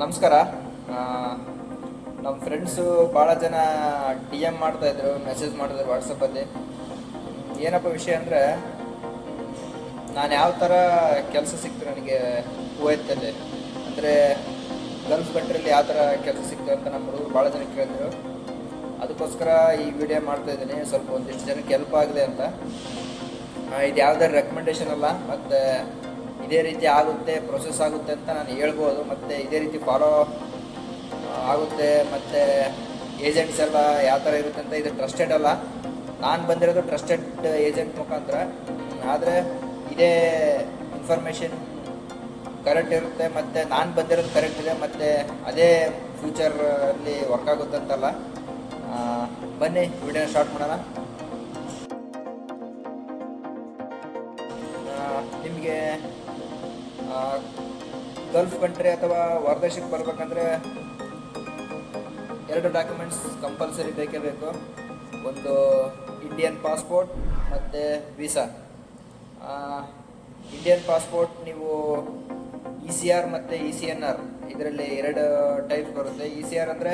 ನಮಸ್ಕಾರ. ನಮ್ಮ ಫ್ರೆಂಡ್ಸು ಭಾಳ ಜನ ಡಿ ಎಂ ಮಾಡ್ತಾಯಿದ್ರು ಮೆಸೇಜ್ ಮಾಡಿದ್ರು ವಾಟ್ಸಪ್ಪಲ್ಲಿ ಏನಪ್ಪ ವಿಷಯ ಅಂದರೆ, ನಾನು ಯಾವ ಥರ ಕೆಲಸ ಸಿಕ್ತು ನನಗೆ ಕುವೈತಲ್ಲಿ? ಅಂದರೆ ಗಲ್ಫ್ ಕಂಟ್ರಿಯಲ್ಲಿ ಯಾವ ಥರ ಕೆಲಸ ಸಿಕ್ತು ಅಂತ ನಮ್ಮ ಹುಡುಗರು ಭಾಳ ಜನ ಕೇಳಿದ್ರು. ಅದಕ್ಕೋಸ್ಕರ ಈ ವಿಡಿಯೋ ಮಾಡ್ತಾ ಇದ್ದೀನಿ, ಸ್ವಲ್ಪ ಒಂದಿಷ್ಟು ಜನಕ್ಕೆ ಹೆಲ್ಪ್ ಆಗಲಿ ಅಂತ. ಇದು ಯಾವುದೇ ರೆಕಮೆಂಡೇಶನ್ ಅಲ್ಲ, ಮತ್ತು ಇದೇ ರೀತಿ ಆಗುತ್ತೆ ಪ್ರೊಸೆಸ್ ಆಗುತ್ತೆ ಅಂತ ನಾನು ಹೇಳ್ಬೋದು. ಮತ್ತು ಇದೇ ರೀತಿ ಫಾಲೋ ಆಗುತ್ತೆ. ಮತ್ತು ಏಜೆಂಟ್ಸ್ ಎಲ್ಲ ಯಾವ ಥರ ಇರುತ್ತೆ ಅಂತ ಇದು ಟ್ರಸ್ಟೆಡ್ ಅಲ್ಲ. ನಾನು ಬಂದಿರೋದು ಟ್ರಸ್ಟೆಡ್ ಏಜೆಂಟ್ ಮುಖಾಂತರ. ಆದರೆ ಇದೇ ಇನ್ಫಾರ್ಮೇಷನ್ ಕರೆಕ್ಟ್ ಇರುತ್ತೆ, ಮತ್ತು ನಾನು ಬಂದಿರೋದು ಕರೆಕ್ಟ್ ಇದೆ, ಮತ್ತು ಅದೇ ಫ್ಯೂಚರಲ್ಲಿ ವರ್ಕ್ ಆಗುತ್ತೆ ಅಂತಲ್ಲ. ಬನ್ನಿ, ವಿಡಿಯೋನ ಸ್ಟಾರ್ಟ್ ಮಾಡೋಣ. ನಿಮಗೆ ಗಲ್ಫ್ ಕಂಟ್ರಿ ಅಥವಾ ಹೊರದೇಶಕ್ಕೆ ಬರ್ಬೇಕಂದ್ರೆ ಎರಡು ಡಾಕ್ಯುಮೆಂಟ್ಸ್ ಕಂಪಲ್ಸರಿ ಬೇಕೇ ಬೇಕು. ಒಂದು ಇಂಡಿಯನ್ ಪಾಸ್ಪೋರ್ಟ್ ಮತ್ತು ವೀಸಾ ಇಂಡಿಯನ್ ಪಾಸ್ಪೋರ್ಟ್ ನೀವು ಇ ಸಿ ಆರ್ ಮತ್ತು ಇ ಸಿ ಎನ್ ಆರ್ ಇದರಲ್ಲಿ ಎರಡು ಟೈಪ್ ಬರುತ್ತೆ. ಇ ಸಿ ಆರ್ ಅಂದರೆ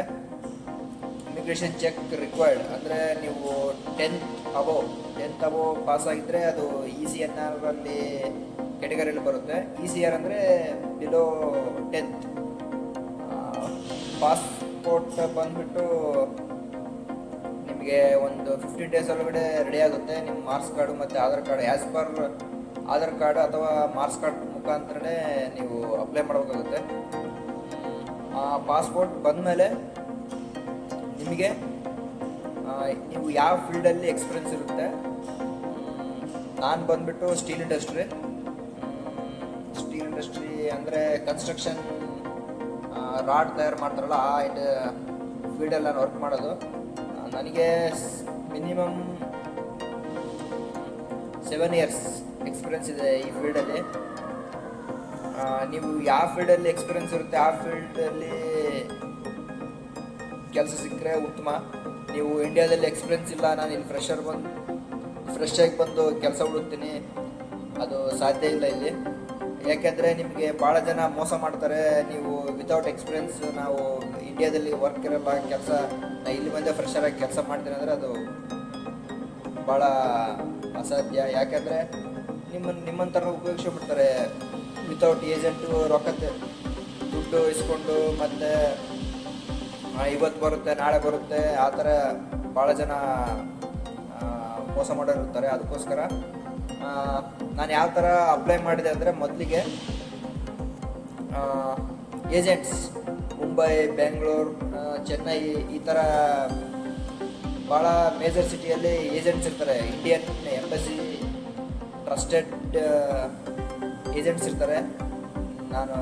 ಇಮಿಗ್ರೇಷನ್ ಚೆಕ್ ರಿಕ್ವೈರ್ಡ್ ಅಂದರೆ ನೀವು tenth above tenth above pass ಆಗಿದ್ದರೆ ಅದು ಇ ಸಿ ಎನ್ ಆರಲ್ಲಿ ಕೆಟಗರಿಯಲ್ಲಿ ಬರುತ್ತೆ. ಇ ಸಿ ಆರ್ ಅಂದರೆ ಬಿಲೋ ಟೆಂತ್ ಪಾಸ್ಪೋರ್ಟ್ ಬಂದ್ಬಿಟ್ಟು ನಿಮಗೆ ಒಂದು ಫಿಫ್ಟೀನ್ ಡೇಸ್ ಒಳಗಡೆ ರೆಡಿ ಆಗುತ್ತೆ. ನಿಮ್ಮ ಮಾರ್ಕ್ಸ್ ಕಾರ್ಡು ಮತ್ತು Aadhaar card as per Aadhaar card ಅಥವಾ ಮಾರ್ಕ್ಸ್ ಕಾರ್ಡ್ ಮುಖಾಂತರನೇ ನೀವು ಅಪ್ಲೈ ಮಾಡಬೇಕಾಗುತ್ತೆ. ಆ ಪಾಸ್ಪೋರ್ಟ್ ಬಂದಮೇಲೆ ನಿಮಗೆ ನೀವು ಯಾವ ಫೀಲ್ಡಲ್ಲಿ ಎಕ್ಸ್ಪೀರಿಯನ್ಸ್ ಇರುತ್ತೆ? ನಾನು ಬಂದುಬಿಟ್ಟು ಸ್ಟೀಲ್ ಇಂಡಸ್ಟ್ರಿ ಅಂದರೆ ಕನ್ಸ್ಟ್ರಕ್ಷನ್ ರಾಡ್ ತಯಾರು ಮಾಡ್ತಾರಲ್ಲ, ಆ ಇದು ಫೀಲ್ಡಲ್ಲಿ ನಾನು ವರ್ಕ್ ಮಾಡೋದು. ನನಗೆ ಮಿನಿಮಮ್ ಸೆವೆನ್ ಇಯರ್ಸ್ ಎಕ್ಸ್ಪೀರಿಯನ್ಸ್ ಇದೆ ಈ ಫೀಲ್ಡಲ್ಲಿ ನೀವು ಯಾವ ಫೀಲ್ಡಲ್ಲಿ ಎಕ್ಸ್ಪೀರಿಯನ್ಸ್ ಇರುತ್ತೆ, ಆ ಫೀಲ್ಡಲ್ಲಿ ಕೆಲಸ ಸಿಕ್ಕರೆ ಉತ್ತಮ. ನೀವು ಇಂಡಿಯಾದಲ್ಲಿ ಎಕ್ಸ್ಪೀರಿಯನ್ಸ್ ಇಲ್ಲ, ನಾನು ಇಲ್ಲಿ ಫ್ರೆಶರ್ ಬಂದು ಫ್ರೆಶ್ ಆಗಿ ಬಂದು ಕೆಲಸ ಹುಡುಕ್ತೀನಿ, ಅದು ಸಾಧ್ಯ ಇಲ್ಲ ಇಲ್ಲಿ. ಯಾಕೆಂದರೆ ನಿಮಗೆ ಭಾಳ ಜನ ಮೋಸ ಮಾಡ್ತಾರೆ. ನೀವು ವಿತೌಟ್ ಎಕ್ಸ್ಪೀರಿಯನ್ಸ್ ನಾವು ಇಂಡಿಯಾದಲ್ಲಿ ವರ್ಕ್ ಇರಲ್ಲ ಕೆಲಸ ಇಲ್ಲಿ ಬಂದೇ ಫ್ರೆಶರ್ ಆಗಿ ಕೆಲಸ ಮಾಡ್ತೀನಿ ಅಂದರೆ ಅದು ಭಾಳ ಅಸಾಧ್ಯ. ಯಾಕೆಂದರೆ ನಿಮ್ಮನ್ನು ನಿಮ್ಮಂತರ ಉಪಯೋಗಿಸ್ಬಿಡ್ತಾರೆ ವಿತೌಟ್ ಏಜೆಂಟು ರೊಕ್ಕ ದುಡ್ಡು ಇಸ್ಕೊಂಡು ಮತ್ತು ಇವತ್ತು ಬರುತ್ತೆ, ನಾಳೆ ಬರುತ್ತೆ, ಆ ಥರ ಭಾಳ ಜನ ಮೋಸ ಮಾಡೋರು ಇರ್ತಾರೆ ಅದಕ್ಕೋಸ್ಕರ ನಾನು ಯಾವ ಥರ ಅಪ್ಲೈ ಮಾಡಿದೆ ಅಂದರೆ ಮೊದಲಿಗೆ ಏಜೆಂಟ್ಸ್ ಮುಂಬೈ, ಬೆಂಗಳೂರು ಚೆನ್ನೈ, ಈ ಥರ ಭಾಳ ಮೇಜರ್ ಸಿಟಿಯಲ್ಲಿ ಏಜೆಂಟ್ಸ್ ಇರ್ತಾರೆ. ಇಂಡಿಯನ್ ಎಂಬಸಿ ಟ್ರಸ್ಟೆಡ್ ಏಜೆಂಟ್ಸ್ ಇರ್ತಾರೆ. ನಾನು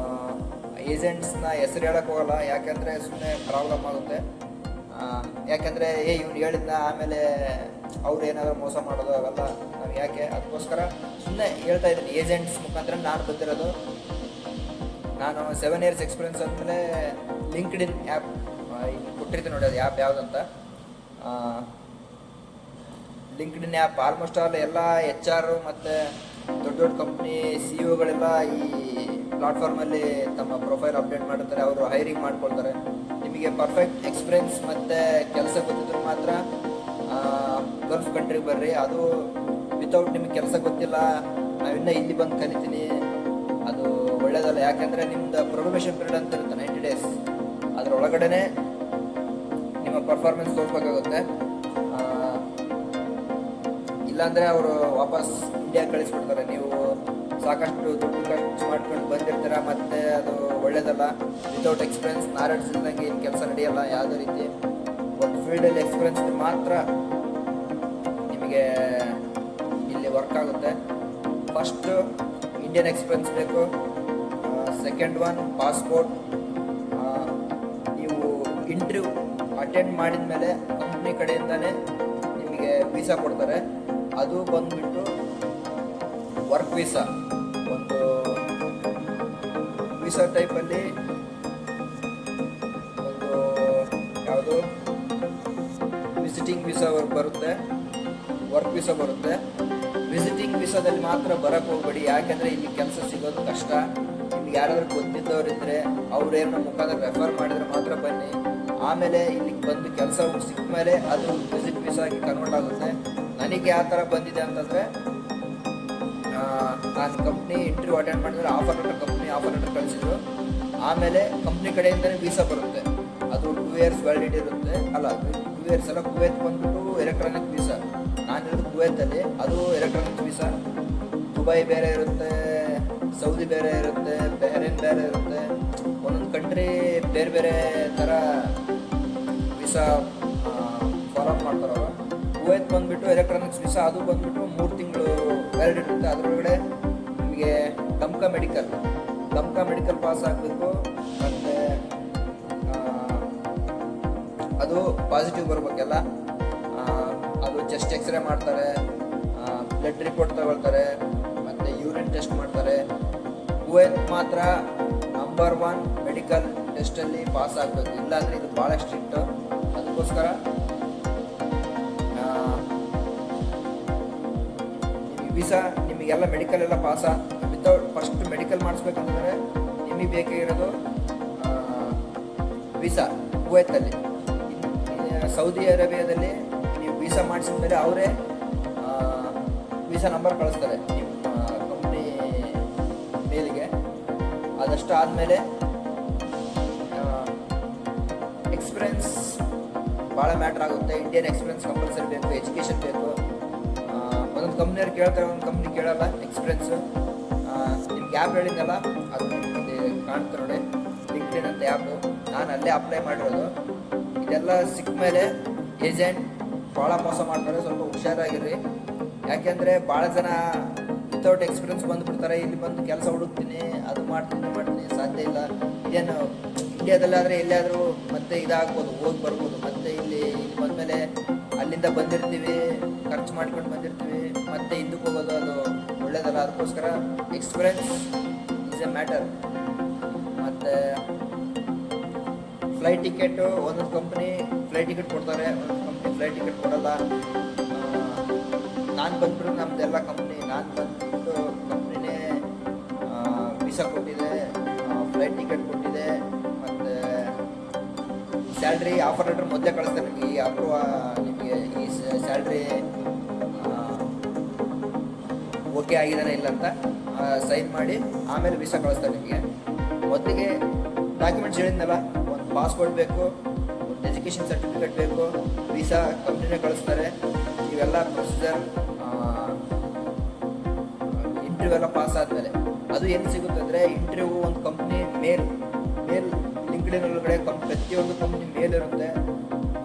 ಏಜೆಂಟ್ಸ್ನ ಹೆಸರು ಹೇಳಕ್ಕೆ ಹೋಗಲ್ಲ, ಯಾಕೆಂದರೆ ಸುಮ್ಮನೆ ಪ್ರಾಬ್ಲಮ್ ಆಗುತ್ತೆ. ಯಾಕೆಂದರೆ, ಏ, ಇವ್ನು ಹೇಳಿದ್ನ, ಆಮೇಲೆ ಅವ್ರು ಏನಾದರೂ ಮೋಸ ಮಾಡೋದು ಅವೆಲ್ಲ, ನಾವು ಯಾಕೆ? ಅದಕ್ಕೋಸ್ಕರ ಸುಮ್ಮನೆ ಹೇಳ್ತಾ ಇದ್ದೀನಿ ಏಜೆಂಟ್ಸ್ ಮುಖಾಂತರ ನಾನು ಬಂದಿರೋದು. ನಾನು ಸೆವೆನ್ ಇಯರ್ಸ್ ಎಕ್ಸ್ಪೀರಿಯನ್ಸ್ ಅಂದಮೇಲೆ ಲಿಂಕ್ಡ್ ಇನ್ ಆ್ಯಪ್ ಕೊಟ್ಟಿರ್ತೀನಿ ನೋಡಿ, ಅದು ಆ್ಯಪ್ ಯಾವುದಂತ. LinkedIn app almost all ಎಲ್ಲ ಎಚ್ ಆರ್ ಮತ್ತು ದೊಡ್ಡ ದೊಡ್ಡ ಕಂಪ್ನಿ ಸಿ ಒಗಳೆಲ್ಲ ಈ ಪ್ಲಾಟ್ಫಾರ್ಮಲ್ಲಿ ತಮ್ಮ ಪ್ರೊಫೈಲ್ ಅಪ್ಡೇಟ್ ಮಾಡಿರ್ತಾರೆ, ಅವರು ಹೈರಿಂಗ್ ಮಾಡ್ಕೊಳ್ತಾರೆ. ನಿಮಗೆ ಪರ್ಫೆಕ್ಟ್ ಎಕ್ಸ್ಪೀರಿಯನ್ಸ್ ಮತ್ತು ಕೆಲಸ ಗೊತ್ತಿದ್ರೆ ಮಾತ್ರ ಗಲ್ಫ್ ಕಂಟ್ರಿಗೆ ಬರ್ರಿ. ಅದು ವಿತೌಟ್ ನಿಮ್ಗೆ ಕೆಲಸ ಗೊತ್ತಿಲ್ಲ ನಾವಿನ್ನ ಇಲ್ಲಿ ಬಂದು ಕಲಿತೀನಿ. ಅದು ಒಳ್ಳೇದಲ್ಲ, ಯಾಕೆಂದರೆ ನಿಮ್ದು ಪ್ರೊಬೇಷನ್ ಪೀರಿಯಡ್ ಅಂತ ಇರುತ್ತೆ ನೈಂಟಿ ಡೇಸ್ ಅದರ ಒಳಗಡೆನೆ ನಿಮ್ಮ ಪರ್ಫಾರ್ಮೆನ್ಸ್ ತೋರಿಸ್ಬೇಕಾಗುತ್ತೆ. ಇಲ್ಲಾಂದ್ರೆ ಅವರು ವಾಪಸ್ ಇಂಡಿಯಾ ಕಳಿಸ್ಬಿಡ್ತಾರೆ. ನೀವು ಸಾಕಷ್ಟು ದುಡ್ಡು ಖರ್ಚು ಮಾಡ್ಕೊಂಡು ಬಂದಿರ್ತೀರ, ಮತ್ತೆ ಅದು ಒಳ್ಳೇದಲ್ಲ. ವಿತೌಟ್ ಎಕ್ಸ್ಪೀರಿಯನ್ಸ್ ನಾಲೆಡ್ಜ್ ಇಲ್ದಂಗೆ ಏನು ಕೆಲಸ ನಡೆಯಲ್ಲ, ಯಾವುದೇ ರೀತಿ. ಒಂದು ಫೀಲ್ಡಲ್ಲಿ ಎಕ್ಸ್ಪೀರಿಯನ್ಸ್ ಮಾತ್ರ ನಿಮಗೆ ವರ್ಕ್ ಆಗುತ್ತೆ. ಫಸ್ಟು ಇಂಡಿಯನ್ ಎಕ್ಸ್ಪೀರಿಯನ್ಸ್ ಬೇಕು. ಸೆಕೆಂಡ್ ಒನ್ ಪಾಸ್ಪೋರ್ಟ್ ನೀವು ಇಂಟರ್ವ್ಯೂ ಅಟೆಂಡ್ ಮಾಡಿದ ಮೇಲೆ ಕಂಪ್ನಿ ಕಡೆಯಿಂದಲೇ ನಿಮಗೆ ವೀಸಾ ಕೊಡ್ತಾರೆ. ಅದು ಬಂದ್ಬಿಟ್ಟು ವರ್ಕ್ ವೀಸಾ ಒಂದು ವೀಸಾ ಟೈಪಲ್ಲಿ ಒಂದು ಯಾವುದು? ವಿಸಿಟಿಂಗ್ ವೀಸಾ ಬರುತ್ತೆ. ವರ್ಕ್ ವೀಸಾ ಬರುತ್ತೆ. ವಿಸಿಟಿಂಗ್ ವಿಸಾದಲ್ಲಿ ಮಾತ್ರ ಬರಕ್ ಹೋಗ್ಬೇಡಿ. ಯಾಕೆಂದರೆ ಇಲ್ಲಿ ಕೆಲಸ ಸಿಗೋದು ಕಷ್ಟ. ನಿಮಗೆ ಯಾರಾದ್ರೂ ಇದ್ರೆ ಅವ್ರೇನೋ ಮುಖಾಂತರ ರೆಫರ್ ಮಾಡಿದ್ರೆ ಮಾತ್ರ ಬನ್ನಿ. ಆಮೇಲೆ ಇಲ್ಲಿಗೆ ಬಂದು ಕೆಲಸ ಸಿಕ್ಕ ಮೇಲೆ ಅದು ವಿಸಿಟ್ ವಿಸಾಗಿ ಕನ್ವರ್ಟ್ ಆಗುತ್ತೆ. ನನಗೆ ಯಾವ ಥರ ಬಂದಿದೆ ಅಂತಂದರೆ ನಾನು ಕಂಪ್ನಿ ಇಂಟರ್ವ್ಯೂ ಅಟೆಂಡ್ ಮಾಡಿದ್ರೆ offer letter company offer letter ಕಳಿಸಿದ್ರು. ಆಮೇಲೆ ಕಂಪ್ನಿ ಕಡೆಯಿಂದನೇ ವೀಸಾ ಬರುತ್ತೆ. ಅದು ಟೂ ಇಯರ್ಸ್ ವ್ಯಾಲಿಡಿಟಿ ಇರುತ್ತೆ. ಅಲ್ಲ ಟೂ ಇಯರ್ಸ್ ಎಲ್ಲ ಕುವೇತ್ ಬಂದ್ಬಿಟ್ಟು ಎಲೆಕ್ಟ್ರಾನಿಕ್ ವೀಸಾ ನಾನಿರೋದು ಕುವೈತಲ್ಲಿ ಅದು ಎಲೆಕ್ಟ್ರಾನಿಕ್ ವೀಸಾ ದುಬೈ ಬೇರೆ ಇರುತ್ತೆ, ಸೌದಿ ಬೇರೆ ಇರುತ್ತೆ, ಬೆಹರೇನ್ ಬೇರೆ ಇರುತ್ತೆ. ಒಂದೊಂದು ಕಂಟ್ರಿ ಬೇರೆ ಬೇರೆ ಥರ ವೀಸಾ ಫಾಲೋ ಮಾಡ್ತಾರೆ ಅವರು ಕುವೈತ್ ಬಂದುಬಿಟ್ಟು ಎಲೆಕ್ಟ್ರಾನಿಕ್ಸ್ ವೀಸಾ ಅದು ಬಂದುಬಿಟ್ಟು ಮೂರು ತಿಂಗಳು ವ್ಯಾಲಿಡ್ ಇರುತ್ತೆ. ಅದರೊಳಗಡೆ ನಿಮಗೆ ಗಮ್ಕಾ ಮೆಡಿಕಲ್ ದಮ್ಕಾ ಮೆಡಿಕಲ್ ಪಾಸ್ ಆಗಬೇಕು. ಮತ್ತು ಅದು ಪಾಸಿಟಿವ್ ಬರ್ಬೇಕೆಲ್ಲ. ಚೆಸ್ಟ್ ಎಕ್ಸ್ರೇ ಮಾಡ್ತಾರೆ ಬ್ಲಡ್ ರಿಪೋರ್ಟ್ ತಗೊಳ್ತಾರೆ, ಮತ್ತು ಯೂರಿನ್ ಟೆಸ್ಟ್ ಮಾಡ್ತಾರೆ. ಕುವೈತ್ ಮಾತ್ರ ನಂಬರ್ ಒನ್ ಮೆಡಿಕಲ್ ಟೆಸ್ಟಲ್ಲಿ ಪಾಸ್ ಆಗಬೇಕು. ಇಲ್ಲಾಂದರೆ ಇದು ಭಾಳ ಸ್ಟ್ರಿಕ್ಟ್ ಅದಕ್ಕೋಸ್ಕರ ವೀಸಾ ನಿಮಗೆಲ್ಲ ಮೆಡಿಕಲ್ ಎಲ್ಲ ಪಾಸ ವಿತೌಟ್ ಫಸ್ಟ್ ಮೆಡಿಕಲ್ ಮಾಡಿಸ್ಬೇಕಂತಂದರೆ ನಿಮಗೆ ಬೇಕಾಗಿರೋದು ವೀಸಾ ಕುವೈತಲ್ಲಿ ಸೌದಿ ಅರೇಬಿಯಾದಲ್ಲಿ ವೀಸಾ ಮಾಡಿಸಿದ ಮೇಲೆ ಅವರೇ ವೀಸಾ ನಂಬರ್ ಕಳಿಸ್ತಾರೆ ನಿಮ್ಮ ಕಂಪ್ನಿ ಮೇಲಿಗೆ. ಅದಷ್ಟು ಆದಮೇಲೆ ಎಕ್ಸ್ಪೀರಿಯನ್ಸ್ ಭಾಳ ಮ್ಯಾಟ್ರ್ ಆಗುತ್ತೆ. ಇಂಡಿಯನ್ ಎಕ್ಸ್ಪೀರಿಯನ್ಸ್ ಕಂಪಲ್ಸರಿ ಬೇಕು ಎಜುಕೇಷನ್ ಬೇಕು. ಒಂದೊಂದು ಕಂಪ್ನಿಯವ್ರು ಕೇಳ್ತಾರೆ ಒಂದು ಕಂಪ್ನಿ ಕೇಳಲ್ಲ ಎಕ್ಸ್ಪೀರಿಯನ್ಸ್ ನಿಮ್ಗೆ ಆ್ಯಪ್ ಹೇಳಿದ್ದಲ್ಲ ಅದು ನಿಮಗೆ ಕಾಣ್ತಾರೆ ನೋಡಿ. ಲಿಂಕ್ಡಿನ್ ಅಂತ ಆ್ಯಪು ನಾನು ಅಲ್ಲೇ ಅಪ್ಲೈ ಮಾಡಿರೋದು. ಇದೆಲ್ಲ ಸಿಕ್ಕ ಮೇಲೆ ಏಜೆಂಟ್ ಭಾಳ ಮೋಸ ಮಾಡ್ತಾರೆ, ಸ್ವಲ್ಪ ಹುಷಾರಾಗಿರ್ರಿ. ಯಾಕೆಂದರೆ ಭಾಳ ಜನ ವಿತೌಟ್ ಎಕ್ಸ್ಪೀರಿಯನ್ಸ್ ಬಂದುಬಿಡ್ತಾರೆ, ಇಲ್ಲಿ ಬಂದು ಕೆಲಸ ಹುಡುಕ್ತೀನಿ, ಅದು ಮಾಡ್ತೀನಿ ಮಾಡ್ತೀನಿ, ಸಾಧ್ಯ ಇಲ್ಲ. ಏನು, ಇಂಡಿಯಾದಲ್ಲಾದರೆ ಎಲ್ಲಿಯಾದರೂ ಮತ್ತೆ ಇದಾಗ್ಬೋದು, ಹೋಗಿ ಬರ್ಬೋದು, ಮತ್ತೆ ಇಲ್ಲಿ ಇಲ್ಲಿ ಬಂದಮೇಲೆ ಅಲ್ಲಿಂದ ಬಂದಿರ್ತೀವಿ, ಖರ್ಚು ಮಾಡ್ಕೊಂಡು ಬಂದಿರ್ತೀವಿ, ಮತ್ತೆ ಹಿಂದಕ್ಕೆ ಹೋಗೋದು ಅದು ಒಳ್ಳೇದಲ್ಲ. ಅದಕ್ಕೋಸ್ಕರ ಎಕ್ಸ್ಪೀರಿಯನ್ಸ್ ಇಸ್ ಎ ಮ್ಯಾಟರ್ ಮತ್ತು ಫ್ಲೈಟ್ ಟಿಕೆಟು, ಒಂದೊಂದು ಕಂಪ್ನಿ ಫ್ಲೈಟ್ ಟಿಕೆಟ್ ಕೊಡ್ತಾರೆ, ಒಂದೊಂದು ಕಂಪ್ನಿ ಫ್ಲೈಟ್ ಟಿಕೆಟ್ ಕೊಡಲ್ಲ. ನಾನು ಬಂದ್ಬಿಟ್ಟು ನಮ್ಮದೆಲ್ಲ ಕಂಪ್ನಿ ನಾನು ಬಂದ್ಬಿಟ್ಟು ಕಂಪ್ನಿನೇ ವೀಸಾ ಕೊಟ್ಟಿದೆ ಫ್ಲೈಟ್ ಟಿಕೆಟ್ ಕೊಟ್ಟಿದೆ, ಮತ್ತು ಸ್ಯಾಲ್ರಿ ಆಫರ್ ಲೆಟರ್ ಮೊದಲೇ ಕಳಿಸ್ತಾರೆ ನಿಮಗೆ, ಈ ಅಪ್ರೂವ್ ನಿಮಗೆ ಈ ಸ್ಯಾಲ್ರಿ ಓಕೆ ಆಗಿದಾನೆ ಇಲ್ಲ ಅಂತ ಸೈನ್ ಮಾಡಿ, ಆಮೇಲೆ ವೀಸಾ ಕಳಿಸ್ತಾರೆ ನಿಮಗೆ. ಮೊದಲಿಗೆ ಡಾಕ್ಯುಮೆಂಟ್ಸ್ ಹೇಳಿದ್ನಲ್ಲ ಪಾಸ್ಪೋರ್ಟ್ ಬೇಕು ಎಜುಕೇಷನ್ ಸರ್ಟಿಫಿಕೇಟ್ ಬೇಕು ವೀಸಾ ಕಂಪ್ನಿನೇ ಕಳಿಸ್ತಾರೆ. ಇವೆಲ್ಲ ಪ್ರೊಸೀಜರ್ ಇಂಟರ್ವ್ಯೂ ಎಲ್ಲ ಪಾಸ್ ಆದಮೇಲೆ. ಅದು ಏನು ಸಿಗುತ್ತೆ ಅಂದರೆ ಇಂಟರ್ವ್ಯೂ ಒಂದು ಕಂಪ್ನಿ ಮೇಲ್ ಮೇಲ್ ಲಿಂಕ್ಡಿನ್ ಒಳಗಡೆ ಕಂ ಪ್ರತಿಯೊಂದು ಕಂಪ್ನಿ ಮೇಲ್ ಇರುತ್ತೆ.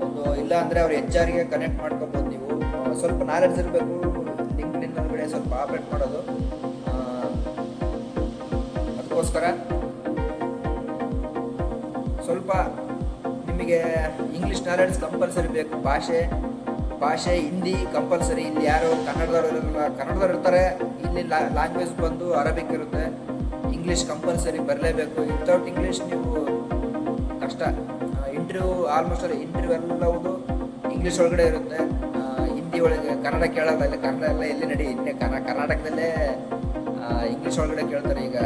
ಒಂದು ಇಲ್ಲ ಅಂದರೆ ಅವ್ರು ಎಚ್ ಆರ್ಗೆ ಕನೆಕ್ಟ್ ಮಾಡ್ಕೋಬೋದು ನೀವು. ಸ್ವಲ್ಪ ನಾಲೆಡ್ಜ್ ಇರಬೇಕು ಲಿಂಕ್ಡಿನ್ ಒಳಗಡೆ ಸ್ವಲ್ಪ ಆಪ್ರೇಟ್ ಮಾಡೋದು. ಅದಕ್ಕೋಸ್ಕರ ಸ್ವಲ್ಪ ನಿಮಗೆ ಇಂಗ್ಲೀಷ್ ನಾಲೆಡ್ಜ್ ಕಂಪಲ್ಸರಿ ಬೇಕು. ಭಾಷೆ ಭಾಷೆ, ಹಿಂದಿ ಕಂಪಲ್ಸರಿ ಇಲ್ಲಿ ಯಾರು ಕನ್ನಡದವ್ರು ಇರಲ್ಲ ಕನ್ನಡದವ್ರು ಇರ್ತಾರೆ. ಇಲ್ಲಿ ಲ್ಯಾಂಗ್ವೇಜ್ ಬಂದು ಅರಬಿಕ್ ಇರುತ್ತೆ. ಇಂಗ್ಲೀಷ್ ಕಂಪಲ್ಸರಿ ಬರಲೇಬೇಕು. ವಿತೌಟ್ ಇಂಗ್ಲೀಷ್ ನೀವು ಕಷ್ಟ. ಇಂಟರ್ವ್ಯೂ ಆಲ್ಮೋಸ್ಟ್ ಅಲ್ಲಿ ಇಂಟರ್ವ್ಯೂ ಎಲ್ಲವುದು ಇಂಗ್ಲೀಷ್ ಒಳಗಡೆ ಇರುತ್ತೆ. ಹಿಂದಿ ಒಳಗೆ ಕನ್ನಡ ಕೇಳಲ್ಲ. ಇಲ್ಲಿ ಕನ್ನಡ ಎಲ್ಲ ಎಲ್ಲಿ ನಡಿ? ಇಲ್ಲಿ ಕರ್ನಾ ಕರ್ನಾಟಕದಲ್ಲೇ ಇಂಗ್ಲೀಷ್ ಒಳಗಡೆ ಕೇಳ್ತಾರೆ. ಈಗ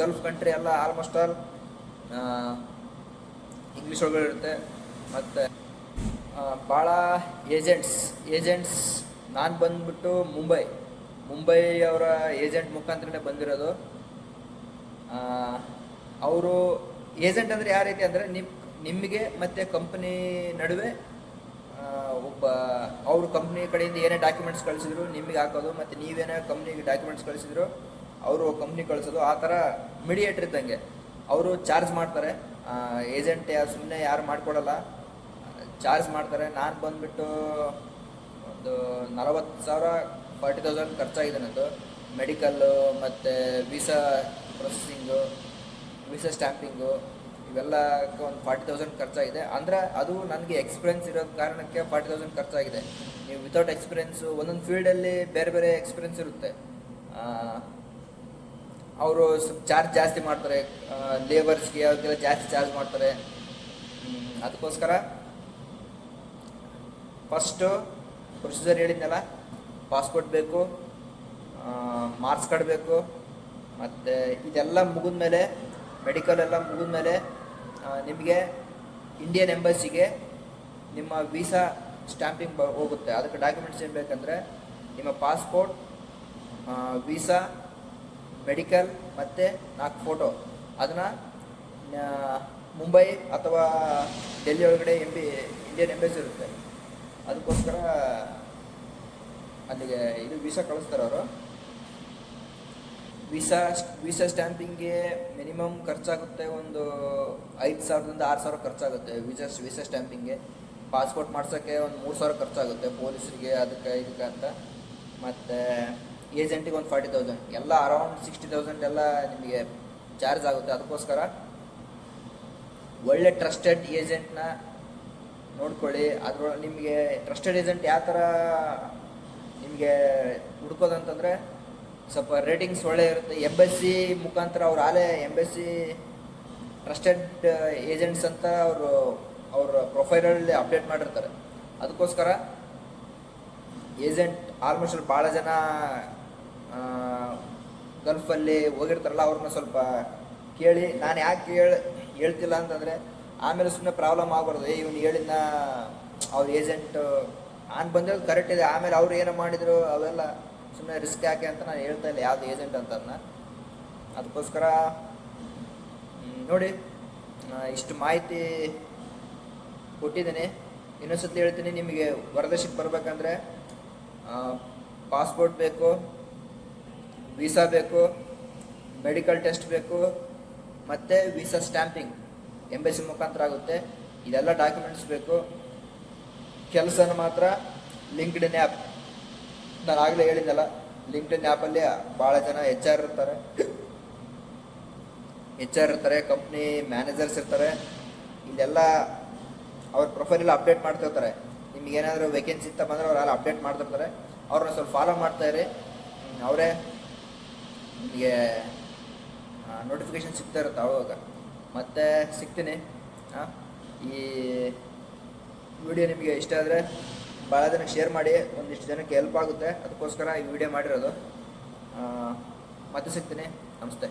ಗಲ್ಫ್ ಕಂಟ್ರಿ ಎಲ್ಲ ಆಲ್ಮೋಸ್ಟ್ ಆಲ್ ಇಂಗ್ಲೀಷ್ ಒಳಗಡೆ ಇರುತ್ತೆ. ಮತ್ತು ಭಾಳ ಏಜೆಂಟ್ಸ್ ಏಜೆಂಟ್ಸ್ ನಾನು ಬಂದ್ಬಿಟ್ಟು ಮುಂಬೈ. ಮುಂಬೈ ಅವರ ಏಜೆಂಟ್ ಮುಖಾಂತರನೇ ಬಂದಿರೋದು. ಅವರು ಏಜೆಂಟ್ ಅಂದರೆ ಯಾವ ರೀತಿ ಅಂದರೆ ನಿಮ್ಮ ನಿಮಗೆ ಮತ್ತು ಕಂಪ್ನಿ ನಡುವೆ ಒಬ್ಬ ಅವರು ಕಂಪ್ನಿ ಕಡೆಯಿಂದ ಏನೇ ಡಾಕ್ಯುಮೆಂಟ್ಸ್ ಕಳಿಸಿದ್ರು ನಿಮಗೆ ಹಾಕೋದು, ಮತ್ತು ನೀವೇನೇ ಕಂಪ್ನಿಗೆ ಡಾಕ್ಯುಮೆಂಟ್ಸ್ ಕಳಿಸಿದ್ರು, ಅವರು ಕಂಪ್ನಿ ಕಳಿಸೋದು, ಆ ಥರ ಮೀಡಿಯೇಟ್ರ್ ಇದ್ದಂಗೆ. ಅವರು ಚಾರ್ಜ್ ಮಾಡ್ತಾರೆ. ಏಜೆಂಟ್ ಯಾರು ಸುಮ್ಮನೆ ಯಾರು ಮಾಡಿಕೊಡಲ್ಲ. ಚಾರ್ಜ್ ಮಾಡ್ತಾರೆ. ನಾನು ಬಂದುಬಿಟ್ಟು ಒಂದು ನಲವತ್ತು ಸಾವಿರ, ಫಾರ್ಟಿ ತೌಸಂಡ್ ಖರ್ಚಾಗಿದೆ ನನ್ನದು ಮೆಡಿಕಲ್ಲು ಮತ್ತು ವೀಸಾ ಪ್ರೊಸೆಸಿಂಗು, ವೀಸಾ ಸ್ಟ್ಯಾಂಪಿಂಗು, ಇವೆಲ್ಲಕ್ಕೆ ಒಂದು ಫಾರ್ಟಿ ತೌಸಂಡ್ ಖರ್ಚಾಗಿದೆ. ಅಂದರೆ ಅದು ನನಗೆ ಎಕ್ಸ್ಪೀರಿಯನ್ಸ್ ಇರೋ ಕಾರಣಕ್ಕೆ ಫಾರ್ಟಿ ತೌಸಂಡ್ ಖರ್ಚಾಗಿದೆ. ನೀವು ವಿತೌಟ್ ಎಕ್ಸ್ಪೀರಿಯನ್ಸು ಒಂದೊಂದು ಫೀಲ್ಡಲ್ಲಿ ಬೇರೆ ಬೇರೆ ಎಕ್ಸ್ಪೀರಿಯನ್ಸ್ ಇರುತ್ತೆ. ಅವರು ಚಾರ್ಜ್ ಜಾಸ್ತಿ ಮಾಡ್ತಾರೆ ಲೇಬರ್ಸ್ಗೆ ಅವ್ರಿಗೆಲ್ಲ ಜಾಸ್ತಿ ಚಾರ್ಜ್ ಮಾಡ್ತಾರೆ. ಅದಕ್ಕೋಸ್ಕರ ಫಸ್ಟು ಪ್ರೊಸೀಜರ್ ಹೇಳಿದ್ನಲ್ಲ ಪಾಸ್ಪೋರ್ಟ್ ಬೇಕು ಮಾರ್ಕ್ಸ್ ಕಾರ್ಡ್ ಬೇಕು, ಮತ್ತು ಇದೆಲ್ಲ ಮುಗಿದ್ಮೇಲೆ ಮೆಡಿಕಲ್ ಎಲ್ಲ ಮುಗಿದ್ಮೇಲೆ ನಿಮಗೆ ಇಂಡಿಯನ್ ಎಂಬಸಿಗೆ ನಿಮ್ಮ ವೀಸಾ ಸ್ಟ್ಯಾಂಪಿಂಗ್ ಹೋಗುತ್ತೆ. ಅದಕ್ಕೆ ಡಾಕ್ಯುಮೆಂಟ್ಸ್ ಏನು ಬೇಕಂದರೆ, ನಿಮ್ಮ ಪಾಸ್ಪೋರ್ಟ್ ವೀಸಾ ಮೆಡಿಕಲ್ ಮತ್ತು ನಾಲ್ಕು ಫೋಟೋ ಅದನ್ನು ಮುಂಬೈ ಅಥವಾ ಡೆಲ್ಲಿ ಒಳಗಡೆ ಎಂಬಿ ಇಂಡಿಯನ್ ಎಂಬಸಿ ಇರುತ್ತೆ. ಅದಕ್ಕೋಸ್ಕರ ಅಲ್ಲಿಗೆ ಇದು ವೀಸಾ ಕಳಿಸ್ತಾರೆ ಅವರು. ವೀಸಾ ವೀಸಾ ಸ್ಟ್ಯಾಂಪಿಂಗ್ಗೆ ಮಿನಿಮಮ್ ಖರ್ಚಾಗುತ್ತೆ ಒಂದು ಐದು ಸಾವಿರದಿಂದ ಆರು ಸಾವಿರ ಖರ್ಚಾಗುತ್ತೆ ವೀಸಾ ವೀಸಾ ಸ್ಟ್ಯಾಂಪಿಂಗ್ಗೆ ಪಾಸ್ಪೋರ್ಟ್ ಮಾಡ್ಸೋಕ್ಕೆ ಒಂದು ಮೂರು ಸಾವಿರ ಖರ್ಚಾಗುತ್ತೆ ಪೊಲೀಸರಿಗೆ, ಅದಕ್ಕೆ ಇದಕ್ಕೆ ಅಂತ. ಮತ್ತು ಏಜೆಂಟಿಗೆ ಒಂದು ಫಾರ್ಟಿ ತೌಸಂಡ್. ಎಲ್ಲ ಅರೌಂಡ್ ಸಿಕ್ಸ್ಟಿ ತೌಸಂಡ್ ಎಲ್ಲ ನಿಮಗೆ ಚಾರ್ಜ್ ಆಗುತ್ತೆ. ಅದಕ್ಕೋಸ್ಕರ ಒಳ್ಳೆ ಟ್ರಸ್ಟೆಡ್ ಏಜೆಂಟ್ನ ನೋಡ್ಕೊಳ್ಳಿ. ಅದ್ರೊಳಗೆ ನಿಮಗೆ ಟ್ರಸ್ಟೆಡ್ ಏಜೆಂಟ್ ಯಾವ ಥರ ನಿಮಗೆ ಹುಡ್ಕೋದಂತಂದರೆ ಸ್ವಲ್ಪ ರೇಟಿಂಗ್ಸ್ ಒಳ್ಳೆ ಇರುತ್ತೆ. ಎಂಬಸಿ ಮುಖಾಂತರ ಅವ್ರು ಆಲೇ ಸಿ ಟ್ರಸ್ಟೆಡ್ ಏಜೆಂಟ್ಸ್ ಅಂತ ಅವರು, ಅವ್ರ ಪ್ರೊಫೈಲಲ್ಲಿ ಅಪ್ಡೇಟ್ ಮಾಡಿರ್ತಾರೆ. ಅದಕ್ಕೋಸ್ಕರ ಏಜೆಂಟ್ ಆಲ್ಮೋಸ್ಟ್ ಭಾಳ ಜನ ಗಲ್ಫಲ್ಲಿ ಹೋಗಿರ್ತಾರಲ್ಲ ಅವ್ರನ್ನ ಸ್ವಲ್ಪ ಕೇಳಿ, ನಾನು ಯಾಕೆ ಹೇಳ ಹೇಳ್ತಿಲ್ಲ ಅಂತಂದರೆ, ಆಮೇಲೆ ಸುಮ್ಮನೆ ಪ್ರಾಬ್ಲಮ್ ಆಗ್ಬಾರ್ದು. ಏ, ಇವ್ನು ಹೇಳಿದ್ನ ಅವ್ರ ಏಜೆಂಟ್ ನಾನು ಬಂದಿರೋದು ಕರೆಕ್ಟ್ ಇದೆ. ಆಮೇಲೆ ಅವ್ರು ಏನೋ ಮಾಡಿದ್ರು, ಅವೆಲ್ಲ ಸುಮ್ಮನೆ ರಿಸ್ಕ್ ಯಾಕೆ ಅಂತ ನಾನು ಹೇಳ್ತಾ ಇಲ್ಲ. ಯಾವ್ದು ಏಜೆಂಟ್ ಅಂತ ಅದಕ್ಕೋಸ್ಕರ ನೋಡಿ ಇಷ್ಟು ಮಾಹಿತಿ ಕೊಟ್ಟಿದ್ದೀನಿ. ಇನ್ನೊಂದ್ಸತಿ ಹೇಳ್ತೀನಿ, ನಿಮಗೆ ವರದಕ್ಷಿಣೆ ಬರಬೇಕಂದ್ರೆ ಪಾಸ್ಪೋರ್ಟ್ ಬೇಕು. ವೀಸಾ ಬೇಕು, ಮೆಡಿಕಲ್ ಟೆಸ್ಟ್ ಬೇಕು, ಮತ್ತು ವೀಸಾ ಸ್ಟ್ಯಾಂಪಿಂಗ್, ಎಂಬೆಸಿ ಮುಖಾಂತರ ಆಗುತ್ತೆ. ಇದೆಲ್ಲ ಡಾಕ್ಯುಮೆಂಟ್ಸ್ ಬೇಕು. ಕೆಲಸನ ಮಾತ್ರ ಲಿಂಕ್ಡ್ ಇನ್ ಆ್ಯಪ್. ನಾನು ಆಗಲೇ ಹೇಳಿದ್ದಲ್ಲ ಲಿಂಕ್ಡ್ ಇನ್ ಆ್ಯಪಲ್ಲಿ ಭಾಳ ಜನ ಎಚ್ ಆರ್ ಇರ್ತಾರೆ. ಎಚ್ ಆರ್ ಇರ್ತಾರೆ, ಕಂಪ್ನಿ ಮ್ಯಾನೇಜರ್ಸ್ ಇರ್ತಾರೆ. ಇಲ್ಲೆಲ್ಲ ಅವ್ರ ಪ್ರೊಫೈಲೆಲ್ಲ ಅಪ್ಡೇಟ್ ಮಾಡ್ತಿರ್ತಾರೆ. ನಿಮ್ಗೆ ಏನಾದರೂ ವೇಕೆನ್ಸಿ ಇತ್ತ ಬಂದರೆ ಅವರೆಲ್ಲ ಅಪ್ಡೇಟ್ ಮಾಡ್ತಿರ್ತಾರೆ. ಅವ್ರನ್ನ ಸ್ವಲ್ಪ ಫಾಲೋ ಮಾಡ್ತಾ ಇರಿ. ಅವರೇ ನಿಮಗೆ ನೋಟಿಫಿಕೇಶನ್ ಸಿಗ್ತಾ ಇರುತ್ತೆ ಆವಾಗ ಮತ್ತೆ ಸಿಗ್ತೀನಿ. ಈ ವಿಡಿಯೋ ನಿಮಗೆ ಇಷ್ಟ ಆದರೆ ಭಾಳ ಜನಕ್ಕೆ ಶೇರ್ ಮಾಡಿ, ಒಂದಿಷ್ಟು ಜನಕ್ಕೆ ಹೆಲ್ಪ್ ಆಗುತ್ತೆ. ಅದಕ್ಕೋಸ್ಕರ ಈ ವಿಡಿಯೋ ಮಾಡಿರೋದು. ಮತ್ತೆ ಸಿಗ್ತೀನಿ. ನಮಸ್ತೆ.